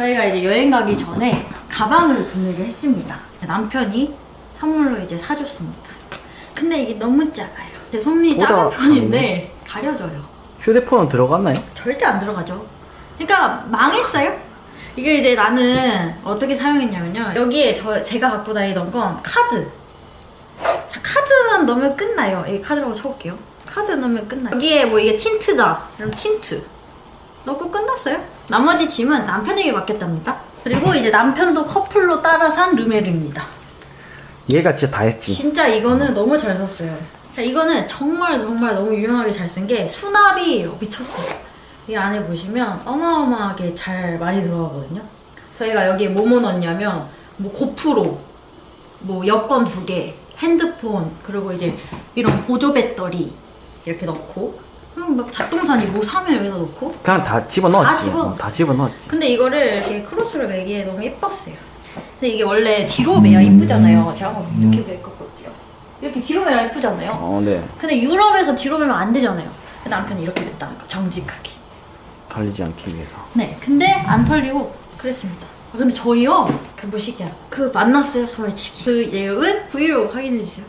저희가 이제 여행 가기 전에 가방을 구매를 했습니다. 남편이 선물로 이제 사줬습니다. 근데 이게 너무 작아요. 제 손이 보다 작은 편인데 가려져요. 휴대폰은 들어갔나요? 절대 안 들어가죠. 그러니까 망했어요. 이게 이제 나는 어떻게 사용했냐면요. 여기에 저 제가 갖고 다니던 건 카드. 자 카드만 넣으면 끝나요. 이 카드라고 쳐볼게요. 카드 넣으면 끝나요. 여기에 뭐 이게 틴트다. 그럼 틴트 넣고 끝났어요. 나머지 짐은 남편에게 맡겼답니다. 그리고 이제 남편도 커플로 따라 산 르메르입니다. 얘가 진짜 다 했지. 진짜 이거는 너무 잘 샀어요. 자, 이거는 정말 정말 너무 유용하게 잘 쓴 게 수납이 미쳤어요. 이 안에 보시면 어마어마하게 잘 많이 들어가거든요. 저희가 여기에 뭐뭐 넣냐면 뭐 고프로, 뭐 여권 두 개, 핸드폰, 그리고 이제 이런 보조 배터리 이렇게 넣고 그럼 막 작동선이 뭐 사면 여기다 넣고 그냥 다 집어넣었지. 다 집어넣었어. 어, 다 집어넣었지. 근데 이거를 이렇게 크로스로 매기에 너무 예뻤어요. 근데 이게 원래 뒤로 매야 예쁘잖아요. 제가 한번 이렇게 매거든요. 이렇게 뒤로 매야 예쁘잖아요. 어, 네. 근데 유럽에서 뒤로 매면 안 되잖아요. 근데 남편이 이렇게 냈다는 거, 정직하게. 털리지 않기 위해서. 네, 근데 안 털리고 그랬습니다. 아, 근데 저희요, 그 뭐시기야. 그 만났어요, 소매치기. 그 내용은 브이로그 확인해 주세요.